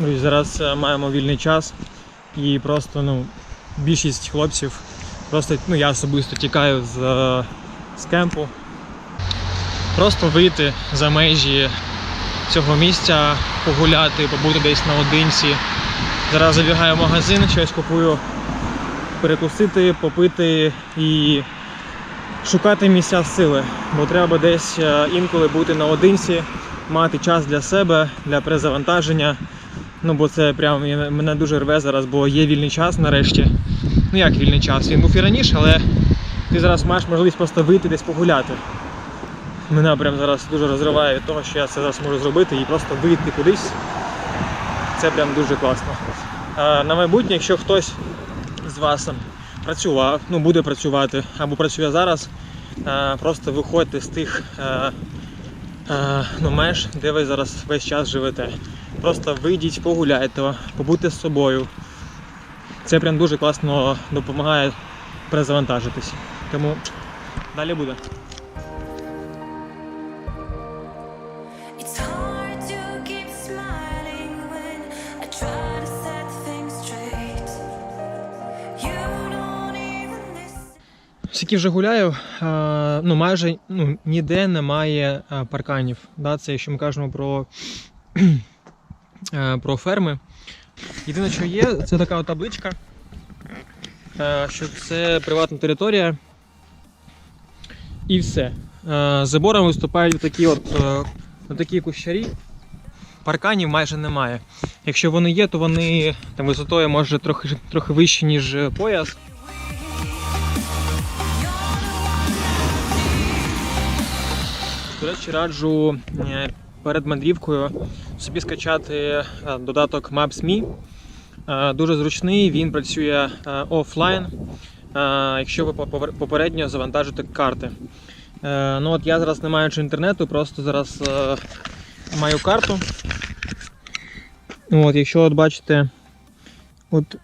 Друзі, зараз е, маємо вільний час і просто ну, більшість хлопців, просто ну, я особисто тікаю з, е, з кемпу. Просто вийти за межі цього місця, погуляти, побути десь наодинці. Зараз забігаю в магазин, щось купую, перекусити, попити і шукати місця сили. Бо треба десь е, інколи бути наодинці, мати час для себе, для перезавантаження. Ну, бо це прям мене дуже рве зараз, бо є вільний час нарешті. Ну як вільний час? Він був і раніше, але ти зараз маєш можливість просто вийти десь погуляти. Мене прям зараз дуже розриває від того, що я це зараз можу зробити і просто вийти кудись. Це прям дуже класно. А, на майбутнє, якщо хтось з вас працював, ну буде працювати або працює зараз, просто виходьте з тих ну, меж, де ви зараз весь час живете. Просто вийдіть, погуляйте, побудьте з собою. Це прям дуже класно допомагає перезавантажитись. Тому далі буде. Скільки вже гуляю, е, ну майже ну, ніде немає е, парканів. Да, це якщо ми кажемо про, про ферми. Єдине, що є, це така табличка, е, що це приватна територія. І все. Е, Забором виступають такі от е, такі кущарі. Парканів майже немає. Якщо вони є, то вони там висотою може трохи, трохи вищі, ніж е, пояс. До речі, раджу е, перед мандрівкою собі скачати е, додаток Maps.me. Е, Дуже зручний, він працює е, офлайн, якщо ви попередньо завантажите карти. Ну от Я зараз не маючи інтернету, просто зараз маю карту. От, якщо от бачите, от,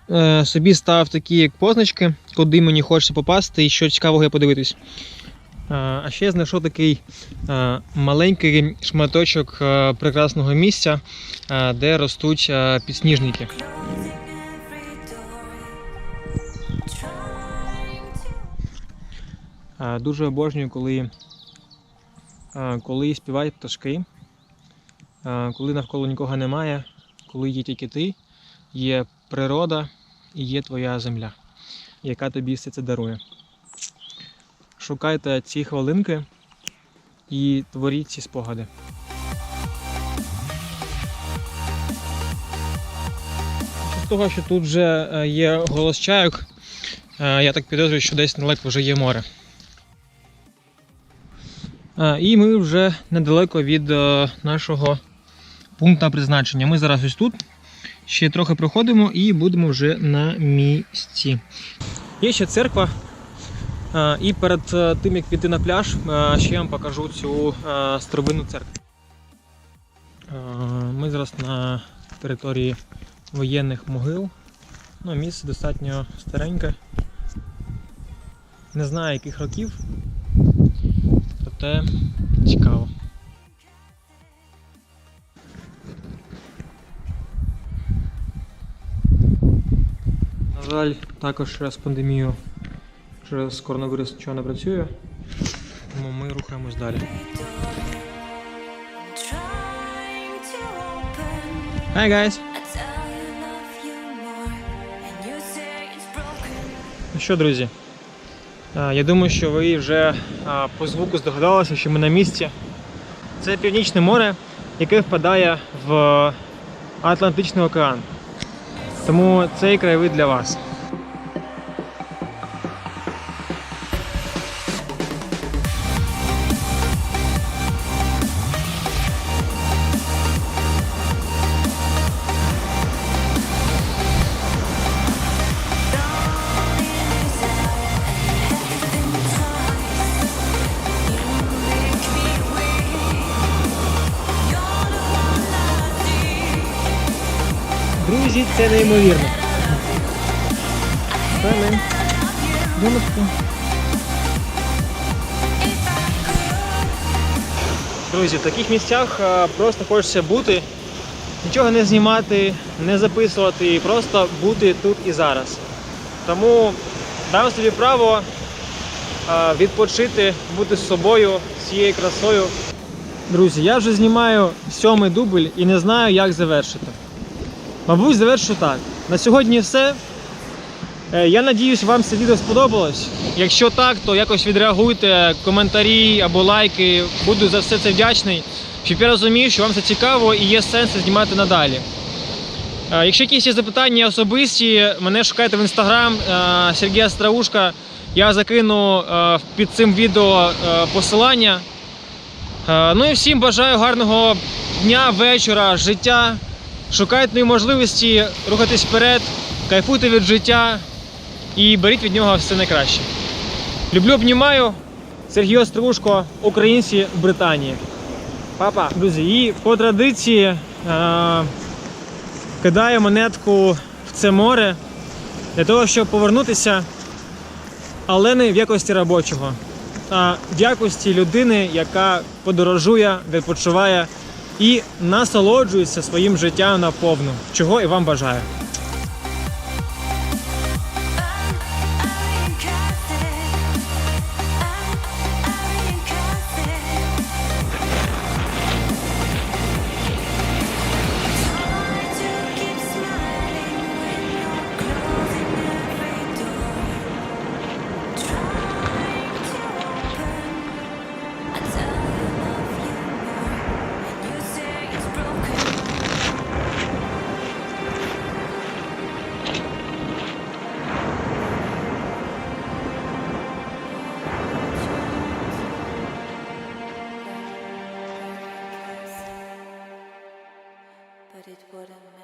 собі став такі позначки, куди мені хочеться попасти і що цікавого є подивитись. Е, А ще я знайшов такий е, маленький шматочок е, прекрасного місця, де ростуть підсніжники. Дуже обожнюю, коли, коли співають пташки, коли навколо нікого немає, коли є тільки ти, є природа і є твоя земля, яка тобі все це дарує. Шукайте ці хвилинки і творіть ці спогади. З того, що тут вже е, є голос чайок, е, я так підозрюю, що десь недалеко вже є море. Е, І ми вже недалеко від нашого пункту призначення. Ми зараз ось тут. Ще трохи проходимо і будемо вже на місці. Є ще церква. Е, І перед е, тим, як піти на пляж, е, ще я вам покажу цю старовинну церкву. Е, Ми зараз на території воєнних могил. Ну, місце достатньо стареньке. Не знаю яких років, проте цікаво. На жаль, також через пандемію, через коронавірус нічого не працює, тому ми рухаємось далі. Hi guys! Ну що, друзі, я думаю, що ви вже по звуку здогадалися, що ми на місці. Це Північне море, яке впадає в Атлантичний океан. Тому цей краєвид для вас. Друзі, це неймовірно. Пане, Донечко. Друзі, в таких місцях е, просто хочеться бути нічого не знімати, не записувати і просто бути тут і зараз. Тому дам собі право е, відпочити, бути з собою, з цією красою. Друзі, я вже знімаю сьомий дубль і не знаю, як завершити. Мабуть, завершу так. На сьогодні все. Е, Я надіюсь, вам це відео сподобалось. Якщо так, то якось відреагуйте, коментарі або лайки. Буду за все це вдячний, щоб я розумів, що вам це цікаво і є сенс знімати надалі. Е, Якщо якісь є запитання особисті, мене шукайте в інстаграм е, Сергія Страушка. Я закину під цим відео посилання. Ну і всім бажаю гарного дня, вечора, життя. Шукайте нові можливості рухатись вперед, кайфуйте від життя і беріть від нього все найкраще. Люблю, обнімаю. Сергій Острушко, українці в Британії. Папа. Друзі, і по традиції е, кидаю монетку в це море для того, щоб повернутися, але не в якості робочого, а в якості людини, яка подорожує, відпочиває і насолоджується своїм життям наповну, чого і вам бажаю. Edward